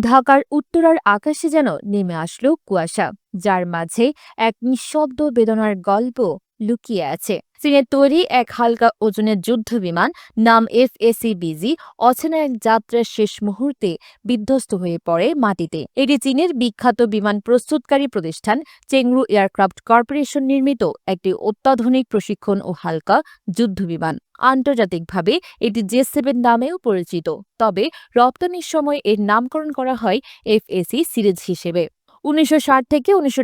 ঢাকার উত্তরার আকাশে যেন নেমে আসলো কুয়াশা, যার মাঝে এক নিঃশব্দ বেদনার গল্প লুকিয়ে আছে। চীনের তৈরি এক হালকা ওজনের যুদ্ধ বিমান নাম এফ বিজি অচেনা এক যাত্রার শেষ মুহূর্তে বিধ্বস্ত হয়ে পড়ে মাটিতে। এটি চীনের বিখ্যাত বিমান প্রস্তুতকারী প্রতিষ্ঠান চেংরু এয়ারক্রাফট কর্পোরেশন নির্মিত একটি অত্যাধুনিক প্রশিক্ষণ ও হালকা যুদ্ধ বিমান। আন্তর্জাতিকভাবে এটি জে সেভেন নামেও পরিচিত, তবে রপ্তানির সময় এর নামকরণ করা হয় এফ এফএসি সিরিজ হিসেবে। উনিশশো ষাট থেকে উনিশশো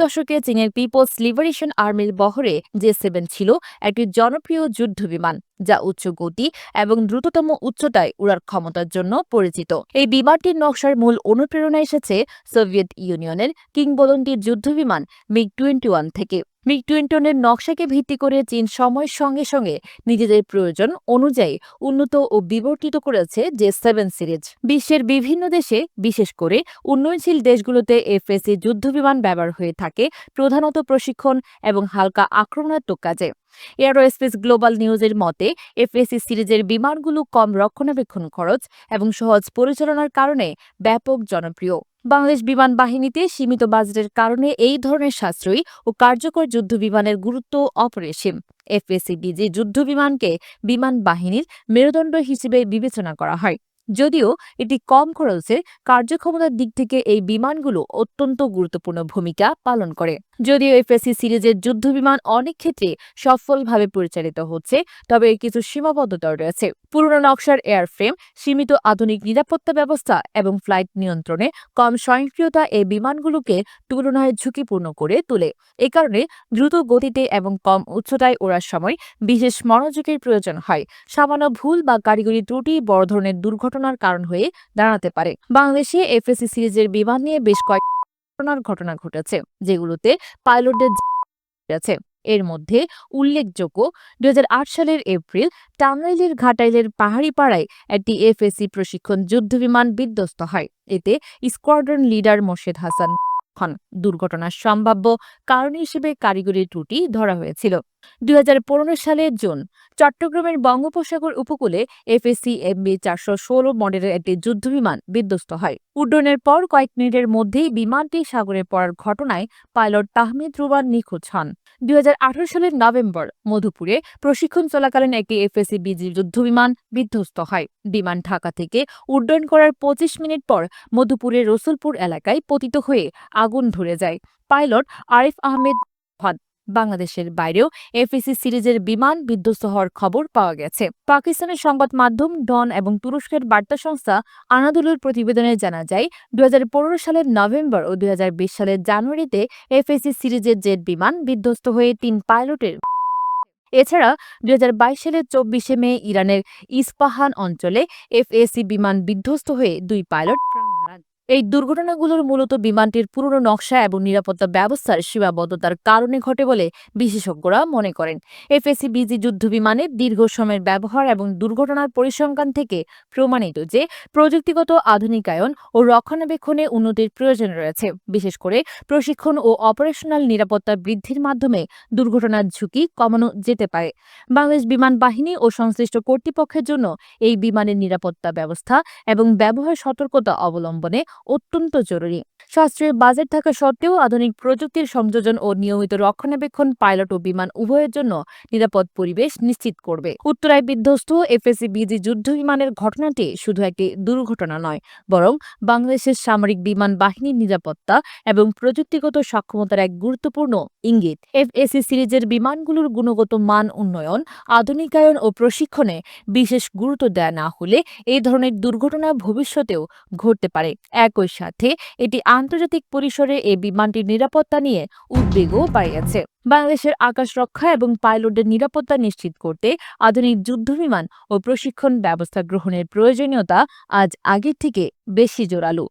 দশকে চীনের পিপলস লিবারেশন আর্মির বহরে জে সেভেন ছিল একটি জনপ্রিয় যুদ্ধ বিমান, যা উচ্চ গতি এবং দ্রুততম উচ্চতায় উড়ার ক্ষমতার জন্য পরিচিত। এই বিমানটির নকশার মূল অনুপ্রেরণা এসেছে সোভিয়েত ইউনিয়নের কিংবদন্তি যুদ্ধবিমান মিগ টোয়েন্টি ওয়ান থেকে। মিগ টোয়েন্টনের নকশাকে ভিত্তি করে চীন সময়ের সঙ্গে সঙ্গে নিজেদের প্রয়োজন অনুযায়ী উন্নত ও বিবর্তিত করেছে যে সেভেন সিরিজ। বিশ্বের বিভিন্ন দেশে, বিশেষ করে উন্নয়নশীল দেশগুলোতে এফএসি যুদ্ধবিমান ব্যবহার হয়ে থাকে প্রধানত প্রশিক্ষণ এবং হালকা আক্রমণাত্মক কাজে। এয়ারোস্পেস গ্লোবাল নিউজের মতে, এফএসি সিরিজের বিমানগুলো কম রক্ষণাবেক্ষণ খরচ এবং সহজ পরিচালনার কারণে ব্যাপক জনপ্রিয়। বাংলাদেশ বিমান বাহিনীতে সীমিত বাজেটের কারণে এই ধরনের সাশ্রয়ী ও কার্যকর যুদ্ধ বিমানের গুরুত্ব অপরিসীম। এফএসি বিজি যুদ্ধ বিমানকে বিমান বাহিনীর মেরুদণ্ড হিসেবে বিবেচনা করা হয়। যদিও এটি কম খরচে কার্যক্ষমতার দিক থেকে এই বিমানগুলো অত্যন্ত গুরুত্বপূর্ণ ভূমিকা পালন করে। যদিও এফএসসি সিরিজের যুদ্ধবিমান অনেক ক্ষেত্রে সফলভাবে পরিচালিত হচ্ছে, তবে কিছু সীমাবদ্ধতাও রয়েছে। পুরনো নকশার এয়ারফ্রেম সীমিত আধুনিক নিরাপত্তা ব্যবস্থা এবং ফ্লাইট নিয়ন্ত্রণে কম স্বয়ংক্রিয়তা এই বিমানগুলোকে তুলনায় ঝুঁকিপূর্ণ করে তোলে। এ কারণে দ্রুত গতিতে এবং কম উচ্চতায় ওড়ার সময় বিশেষ মনোযোগের প্রয়োজন হয়। সামান্য ভুল বা কারিগরি ত্রুটি বড় ধরনের দুর্ঘটনার কারণ হয়ে দাঁড়াতে পারে। বাংলাদেশে এফএসসি সিরিজের বিমান নিয়ে বেশ কয়েক ঘটনার ঘটনা ঘটেছে, যেগুলোতে পাইলটদের আছে। এর মধ্যে উল্লেখযোগ্য দুই হাজার আট সালের এপ্রিল টাঙ্গাইলের ঘাটাইলের পাহাড়ি পাড়ায় একটি এফএসি প্রশিক্ষণ যুদ্ধবিমান বিধ্বস্ত হয়। এতে স্কোয়াড্রন লিডার মোর্শেদ হাসান হন দুর্ঘটনার সম্ভাব্য কারণ হিসেবে কারিগরি ত্রুটি ধরা হয়েছিল। দুই সালের জুন, চট্টগ্রামের বঙ্গোপসাগর উপকূলে এফএসসি এমবি চারশো ষোলো মডেলের একটি যুদ্ধবিমান বিধ্বস্ত হয়। উড্ডয়নের পর কয়েক মিনিটের মধ্যেই বিমানটি সাগরে পড়ার ঘটনায় পাইলট তাহমিদ রুবান নিখোঁজ হন। দুই হাজার আঠারো সালের নভেম্বর, মধুপুরে প্রশিক্ষণ চলাকালীন একটি এফএসসি বিজি যুদ্ধবিমান বিধ্বস্ত হয়। বিমান ঢাকা থেকে উড্ডয়ন করার পঁচিশ মিনিট পর মধুপুরের রসুলপুর এলাকায় পতিত হয়ে আগুন ধরে যায়। পাইলট আরিফ আহমেদ বাংলাদেশের বাইরেও এফএসি সিরিজের বিমান বিধ্বস্ত হওয়ার খবর পাওয়া গেছে। পাকিস্তানের সংবাদ মাধ্যম ডন এবং তুরস্কের বার্তা সংস্থা আনাদুলুর প্রতিবেদনে জানা যায় দু সালের নভেম্বর ও দুহাজার বিশ সালের জানুয়ারিতে এফএসি সিরিজের জেট বিমান বিধ্বস্ত হয়ে তিন পাইলটের এছাড়া দুই হাজার বাইশ সালের চব্বিশে মে ইরানের ইস্পাহান অঞ্চলে এফএসি বিমান বিধ্বস্ত হয়ে দুই পাইলট এই দুর্ঘটনাগুলোর মূলত বিমানটির পুরনো নকশা এবং নিরাপত্তা ব্যবস্থার সীমাবদ্ধতার কারণে ঘটে বলে বিশেষজ্ঞরা মনে করেন। এফএসি বিজি যুদ্ধ বিমানের দীর্ঘ সময়ের ব্যবহার এবং দুর্ঘটনার পরিসংখ্যান থেকে প্রমাণিত যে প্রযুক্তিগত আধুনিকায়ন ও রক্ষণাবেক্ষণে উন্নতির প্রয়োজন রয়েছে। বিশেষ করে প্রশিক্ষণ ও অপারেশনাল নিরাপত্তা বৃদ্ধির মাধ্যমে দুর্ঘটনার ঝুঁকি কমানো যেতে পারে। বাংলাদেশ বিমান বাহিনী ও সংশ্লিষ্ট কর্তৃপক্ষের জন্য এই বিমানের নিরাপত্তা ব্যবস্থা এবং ব্যবহার সতর্কতা অবলম্বনে অত্যন্ত জরুরি। সাশ্রয়ী বাজেট থাকা সত্ত্বেও আধুনিক প্রযুক্তির সংযোজন ও নিয়মিত রক্ষণাবেক্ষণ পাইলট ও বিমান উভয়ের জন্য নিরাপদ পরিবেশ নিশ্চিত করবে। উত্তরায় বিধ্বস্ত এফএসি বিজি যুদ্ধ বিমানের ঘটনাটি শুধু একটি দুর্ঘটনা নয়, বরং বাংলাদেশের সামরিক বিমান বাহিনীর নিরাপত্তা এবং প্রযুক্তিগত সক্ষমতার এক গুরুত্বপূর্ণ ইঙ্গিত। এফএসি সিরিজের বিমানগুলোর গুণগত মান উন্নয়ন, আধুনিকায়ন ও প্রশিক্ষণে বিশেষ গুরুত্ব দেয়া না হলে এই ধরনের দুর্ঘটনা ভবিষ্যতেও ঘটতে পারে। একই সাথে এটি আন্তর্জাতিক পরিসরে এই বিমানটির নিরাপত্তা নিয়ে উদ্বেগও বাড়িয়েছে। বাংলাদেশের আকাশ রক্ষা এবং পাইলটদের নিরাপত্তা নিশ্চিত করতে আধুনিক যুদ্ধবিমান ও প্রশিক্ষণ ব্যবস্থা গ্রহণের প্রয়োজনীয়তা আজ আগের থেকে বেশি জোরালো।